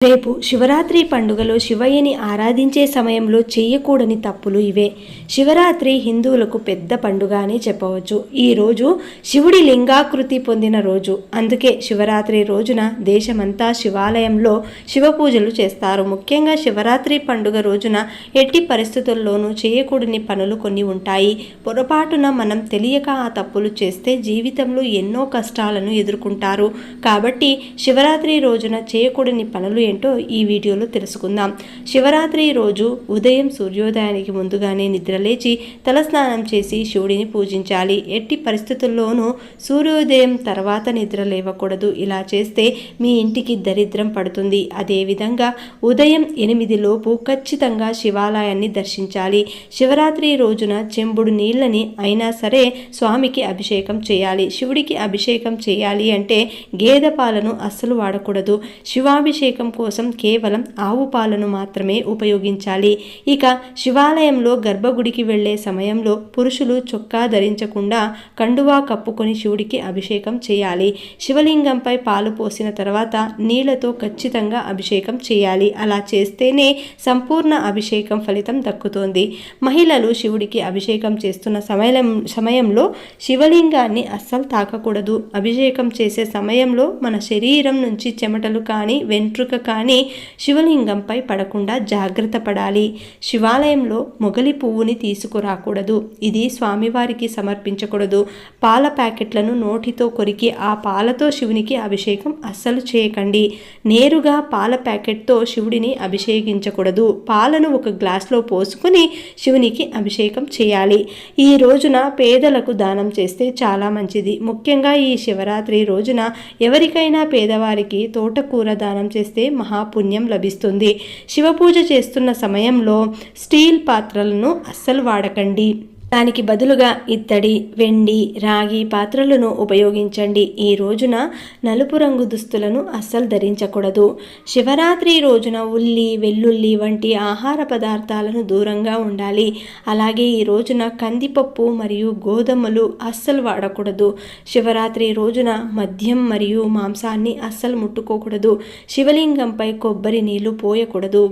రేపు శివరాత్రి పండుగలో శివయ్యని ఆరాధించే సమయంలో చేయకూడని తప్పులు ఇవే. శివరాత్రి హిందువులకు పెద్ద పండుగ అని చెప్పవచ్చు. ఈ రోజు శివుడి లింగాకృతి పొందిన రోజు. అందుకే శివరాత్రి రోజున దేశమంతా శివాలయంలో శివ పూజలు చేస్తారు. ముఖ్యంగా శివరాత్రి పండుగ రోజున ఎట్టి పరిస్థితుల్లోనూ చేయకూడని పనులు కొన్ని ఉంటాయి. పొరపాటున మనం తెలియక ఆ తప్పులు చేస్తే జీవితంలో ఎన్నో కష్టాలను ఎదుర్కొంటారు. కాబట్టి శివరాత్రి రోజున చేయకూడని పనులు ఏంటో ఈ వీడియోలో తెలుసుకుందాం. శివరాత్రి రోజు ఉదయం సూర్యోదయానికి ముందుగానే నిద్రలేచి తలస్నానం చేసి శివుడిని పూజించాలి. ఎట్టి పరిస్థితుల్లోనూ సూర్యోదయం తర్వాత నిద్ర లేవకూడదు. ఇలా చేస్తే మీ ఇంటికి దరిద్రం పడుతుంది. అదేవిధంగా ఉదయం ఎనిమిది లోపు ఖచ్చితంగా శివాలయాన్ని దర్శించాలి. శివరాత్రి రోజున చెంబుడు నీళ్ళని అయినా సరే స్వామికి అభిషేకం చేయాలి. శివుడికి అభిషేకం చేయాలి అంటే గేదె పాలను అస్సలు వాడకూడదు. శివాభిషేకం కోసం కేవలం ఆవు పాలను మాత్రమే ఉపయోగించాలి. ఇక శివాలయంలో గర్భగుడికి వెళ్ళే సమయంలో పురుషులు చొక్కా ధరించకుండా కండువా కప్పుకొని శివుడికి అభిషేకం చేయాలి. శివలింగంపై పాలు పోసిన తర్వాత నీళ్ళతో ఖచ్చితంగా అభిషేకం చేయాలి. అలా చేస్తేనే సంపూర్ణ అభిషేకం ఫలితం దక్కుతోంది. మహిళలు శివుడికి అభిషేకం చేస్తున్న సమయం సమయంలో శివలింగాన్ని అస్సలు తాకకూడదు. అభిషేకం చేసే సమయంలో మన శరీరం నుంచి చెమటలు కానీ వెంట్రుక కానీ శివలింగంపై పడకుండా జాగ్రత్త పడాలి. శివాలయంలో మొగలి పువ్వుని తీసుకురాకూడదు. ఇది స్వామివారికి సమర్పించకూడదు. పాల ప్యాకెట్లను నోటితో కొరికి ఆ పాలతో శివునికి అభిషేకం అస్సలు చేయకండి. నేరుగా పాల ప్యాకెట్తో శివుడిని అభిషేకించకూడదు. పాలను ఒక గ్లాస్లో పోసుకొని శివునికి అభిషేకం చేయాలి. ఈ రోజున పేదలకు దానం చేస్తే చాలా మంచిది. ముఖ్యంగా ఈ శివరాత్రి రోజున ఎవరికైనా పేదవారికి తోటకూర దానం చేస్తే మహాపుణ్యం లభిస్తుంది. శివపూజ చేస్తున్న సమయంలో స్టీల్ పాత్రలను అస్సలు వాడకండి. దానికి బదులుగా ఇత్తడి వెండి రాగి పాత్రలను ఉపయోగించండి. ఈ రోజున నలుపు రంగు దుస్తులను అస్సలు ధరించకూడదు. శివరాత్రి రోజున ఉల్లి వెల్లుల్లి వంటి ఆహార పదార్థాలను దూరంగా ఉండాలి. అలాగే ఈ రోజున కందిపప్పు మరియు గోధుమలు అస్సలు వాడకూడదు. శివరాత్రి రోజున మద్యం మరియు మాంసాన్ని అస్సలు ముట్టుకోకూడదు. శివలింగంపై కొబ్బరి నీళ్ళు పోయకూడదు.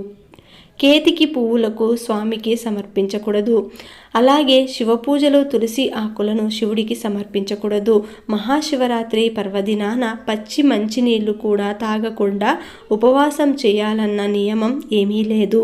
కేతికి పువ్వులకు స్వామికి సమర్పించకూడదు. అలాగే శివపూజలో తులసి ఆకులను శివుడికి సమర్పించకూడదు. మహాశివరాత్రి పర్వదినాన పచ్చి మంచినీళ్ళు కూడా తాగకుండా ఉపవాసం చేయాలన్న నియమం ఏమీ లేదు.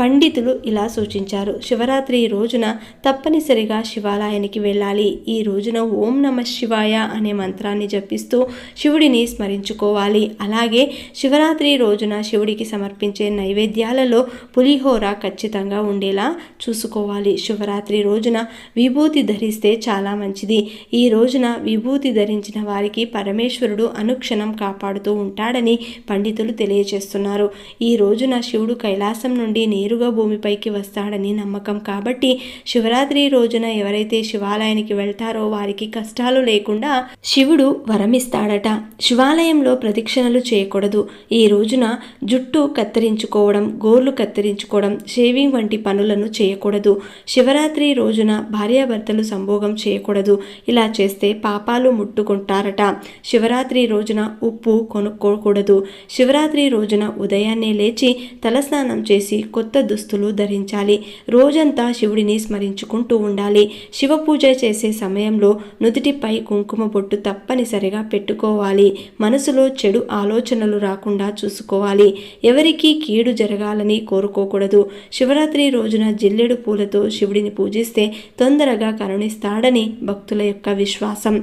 పండితులు ఇలా సూచించారు. శివరాత్రి రోజున తప్పనిసరిగా శివాలయానికి వెళ్ళాలి. ఈ రోజున ఓం నమ శివాయ అనే మంత్రాన్ని జపిస్తూ శివుడిని స్మరించుకోవాలి. అలాగే శివరాత్రి రోజున శివుడికి సమర్పించే నైవేద్యాలలో పులిహోర ఖచ్చితంగా ఉండేలా చూసుకోవాలి. శివరాత్రి రోజున విభూతి ధరిస్తే చాలా మంచిది. ఈ రోజున విభూతి ధరించిన వారికి పరమేశ్వరుడు అనుక్షణం కాపాడుతూ ఉంటాడని పండితులు తెలియజేస్తున్నారు ఈ రోజున శివుడు కైలాసం నుండి నేరుగా భూమిపైకి వస్తాడని నమ్మకం కాబట్టి శివరాత్రి రోజున ఎవరైతే శివాలయానికి వెళ్తారో వారికి కష్టాలు లేకుండా శివుడు వరమిస్తాడట. శివాలయంలో ప్రదక్షిణలు చేయకూడదు. ఈ రోజున జుట్టు కత్తిరించుకోవడం గోర్లు కత్తిరించుకోవడం షేవింగ్ వంటి పనులను చేయకూడదు. శివరాత్రి రోజున భార్యాభర్తలు సంభోగం చేయకూడదు. ఇలా చేస్తే పాపాలు ముట్టుకుంటారట. శివరాత్రి రోజున ఉప్పు కొనుక్కోకూడదు. శివరాత్రి రోజున ఉదయాన్నే లేచి తలస్నానం చేసి కొత్త దుస్తులు ధరించాలి. రోజంతా శివుడిని స్మరించుకుంటూ ఉండాలి. శివ పూజ చేసే సమయంలో నుదుటిపై కుంకుమ బొట్టు తప్పనిసరిగా పెట్టుకోవాలి. మనసులో చెడు ఆలోచనలు రాకుండా చూసుకోవాలి. ఎవరికీ కీడు జరగాలని కోరుకోకూడదు. శివరాత్రి రోజున జిల్లెడు పూలతో శివుడిని పూజిస్తే తొందరగా కరుణిస్తాడని భక్తుల యొక్క విశ్వాసం.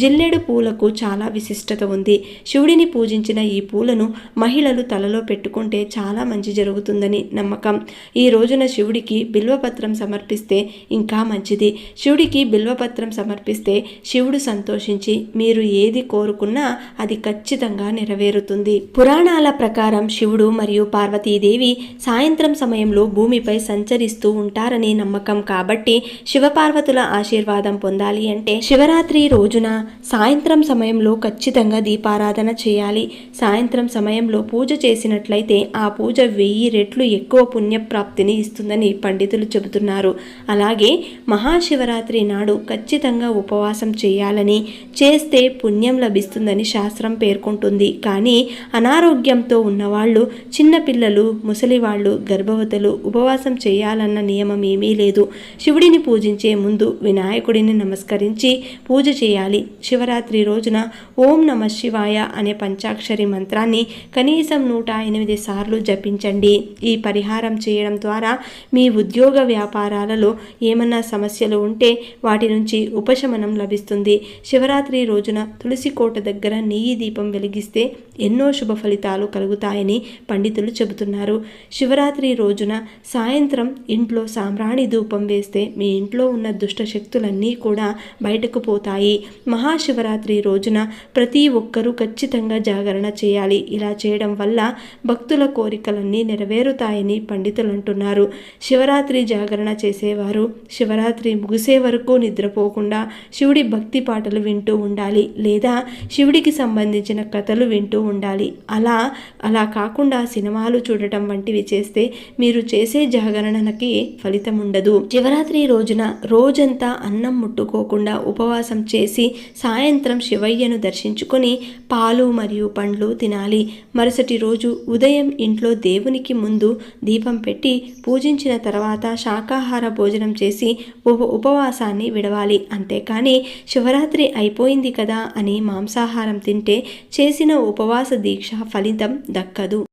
జిల్లెడు పూలకు చాలా విశిష్టత ఉంది. శివుడిని పూజించిన ఈ పూలను మహిళలు తలలో పెట్టుకుంటే చాలా మంచి జరుగుతుందని నమ్మకం. ఈ రోజున శివుడికి బిల్వపత్రం సమర్పిస్తే ఇంకా మంచిది. శివుడికి బిల్వపత్రం సమర్పిస్తే శివుడు సంతోషించి మీరు ఏది కోరుకున్నా అది ఖచ్చితంగా నెరవేరుతుంది. పురాణాల ప్రకారం శివుడు మరియు పార్వతీదేవి సాయంత్రం సమయంలో భూమిపై సంచరిస్తూ ఉంటారని నమ్మకం కాబట్టి కాబట్టి శివపార్వతుల ఆశీర్వాదం పొందాలి అంటే శివరాత్రి రోజున సాయంత్రం సమయంలో ఖచ్చితంగా దీపారాధన చేయాలి. సాయంత్రం సమయంలో పూజ చేసినట్లయితే ఆ పూజ వెయ్యి రెట్లు ఎక్కువ పుణ్యప్రాప్తిని ఇస్తుందని పండితులు చెబుతున్నారు. అలాగే మహాశివరాత్రి నాడు ఖచ్చితంగా ఉపవాసం చేయాలని చేస్తే పుణ్యం లభిస్తుందని శాస్త్రం పేర్కొంటుంది. కానీ అనారోగ్యంతో ఉన్నవాళ్ళు చిన్నపిల్లలు ముసలివాళ్ళు గర్భవతులు ఉపవాసం చేయాలన్న నియమం ఏమీ లేదు. శివుడిని పూజించే ముందు వినాయకుడిని నమస్కరించి పూజ చేయాలి. శివరాత్రి రోజున ఓం నమ శివాయ అనే పంచాక్షరి మంత్రాన్ని కనీసం నూట ఎనిమిది సార్లు జపించండి. ఈ పరిహారం చేయడం ద్వారా మీ ఉద్యోగ వ్యాపారాలలో ఏమన్నా సమస్యలు ఉంటే వాటి నుంచి ఉపశమనం లభిస్తుంది. శివరాత్రి రోజున తులసి కోట దగ్గర నెయ్యి దీపం వెలిగిస్తే ఎన్నో శుభ ఫలితాలు కలుగుతాయని పండితులు చెబుతున్నారు. శివరాత్రి రోజున సాయంత్రం ఇంట్లో సాంబ్రాణి ధూపం చేస్తే మీ ఇంట్లో ఉన్న దుష్ట శక్తులన్నీ కూడా బయటకు పోతాయి. మహాశివరాత్రి రోజున ప్రతి ఒక్కరూ ఖచ్చితంగా జాగరణ చేయాలి. ఇలా చేయడం వల్ల భక్తుల కోరికలన్నీ నెరవేరుతాయని పండితులు అంటున్నారు శివరాత్రి జాగరణ చేసేవారు శివరాత్రి ముగిసే వరకు నిద్రపోకుండా శివుడి భక్తి పాటలు వింటూ ఉండాలి లేదా శివుడికి సంబంధించిన కథలు వింటూ ఉండాలి. అలా అలా కాకుండా సినిమాలు చూడటం వంటివి చేస్తే మీరు చేసే జాగరణకి ఫలితం ఉండదు. శివరాత్రి రోజున రోజంతా అన్నం ముట్టుకోకుండా ఉపవాసం చేసి సాయంత్రం శివయ్యను దర్శించుకొని పాలు మరియు పండ్లు తినాలి. మరుసటి రోజు ఉదయం ఇంట్లో దేవునికి ముందు దీపం పెట్టి పూజించిన తర్వాత శాకాహార భోజనం చేసి ఉప ఉపవాసాన్ని విడవాలి. అంతేకాని శివరాత్రి అయిపోయింది కదా అని మాంసాహారం తింటే చేసిన ఉపవాస దీక్ష ఫలితం దక్కదు.